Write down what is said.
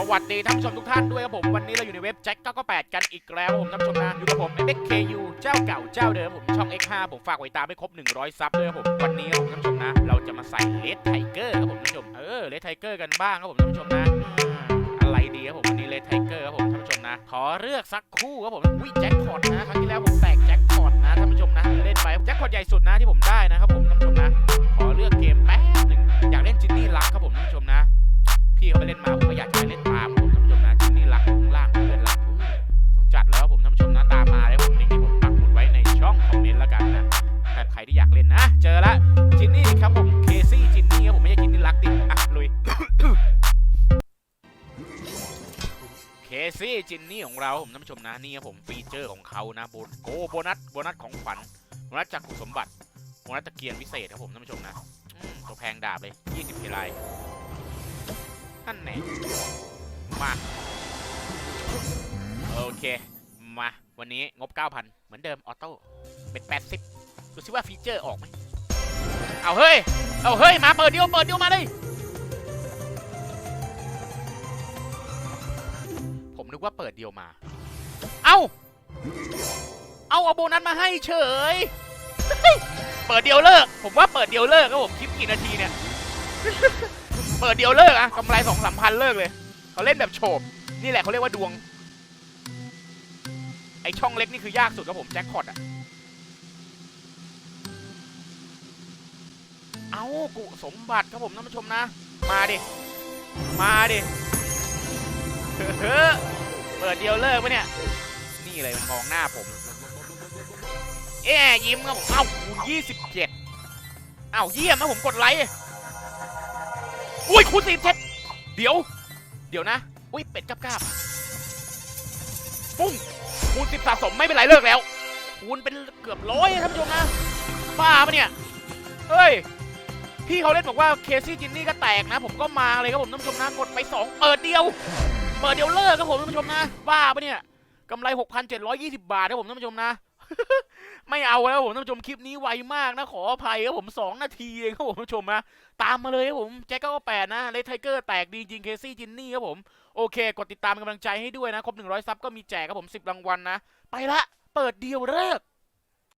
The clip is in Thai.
สวัสดีท่านผู้ชมทุกท่านด้วยครับผม วันนี้เราอยู่ในเว็บแจ็ค98กันอีกแล้วครับผมท่านผู้ชมนะ อยู่กับผม MXKU เจ้าเก่าเจ้าเดิมผมช่อง X5 ผมฝากไว้ตามให้ครบ 100 ซับด้วยครับผม วันนี้ครับผมท่านผู้ชมนะ เราจะมาใส่เลดไทเกอร์ครับผมท่านผู้ชม เออเลดไทเกอร์กันบ้างครับผมท่านผู้ชมนะอืมอะไรดีครับผมวันนี้เลดไทเกอร์ครับผมท่านผู้ชมนะ ขอเลือกสักคู่ครับผมวิแจ็คพอตนะครั้งที่แล้วผมแตกแจ็คพอตนะท่านผู้ชมนะ เล่นไปแจ็คพอตใหญ่สุดนะที่ผมได้นะครับผมท่านผู้ชมนะ ซี่จินนี่ของเราผมท่านผู้ชมนะนี่ครับผมฟีเจอร์ของเขานะโบนโอ้โบนัสโบนัสของขวัญโบนัสจากขุสมบัติโบนัสตะเกียงวิเศษครับผมท่านผู้ชมนะมตัวแพงดาบเลย 20เทไลนั่นแหละมาโอเคมาวันนี้งบ 9,000 เหมือนเดิมออโต้เป็น 80ดูซิว่าฟีเจอร์ออกไหมเอาเฮ้ยเอาเฮ้ยมาเปิดเดียวเปิดเดียวมาเลย กว่าเปิดเดียวมา เอาเอาเอาโบนัสมาให้เฉย เปิดเดียวเลิก ผมว่าเปิดเดียวเลิกครับผมคลิปกี่นาทีเนี่ย เปิดเดียวเลิกอะกำไรสองสามพันเลิกเลยเขาเล่นแบบโฉบนี่แหละเขาเรียกว่าดวง ไอช่องเล็กนี่คือยากสุดครับผมแจ็คพอตอะเอากุสมบัติครับผมท่านผู้ชมนะ มาดิ มาดิเฮ้ เปิดเดียวเลิกปะเนี่ย นี่เลยมันมองหน้าผม เอ๊ยิ้มครับผมเอ้าคูณยี่สิบเจ็ดเอ้าเยี่ยมนะผมกดไลค์อุ้ยคูณสี่เจ็ดเดี๋ยว เดี๋ยวนะ อุ้ยเป็ดกับกาบปุ้งคูณสิบสะสมไม่เป็นไรเลิกแล้ว คูณเป็นเกือบร้อยท่านผู้ชมนะบ้าปะเนี่ยเฮ้ยพี่เขาเล่นบอกว่าเคซี่จินนี่ก็แตกนะ ผมก็มาเลยครับผมท่านผู้ชมนะกดไปสองเปิดเดียว เปิดเดียวเลิกครับผมท่านผู้ชมนะบ้าปะเนี่ยกำไร 6,720 บาทครับผมท่านผู้ชมนะ ไม่เอาแล้วผมท่านผู้ชมคลิปนี้ไวมากนะขออภัยครับผม 2 นาทีเองครับผมท่านผู้ชมนะตามมาเลยครับผมแจ็คก็แปดนะเลทไทเกอร์แตกดีจริงเคซี่จินนี่ครับผม โอเค กดติดตามกำลังใจให้ด้วยนะ ครบ 100 ซับก็มีแจกครับผม 10 รางวัลนะ ไปละ เปิดเดียวเลิก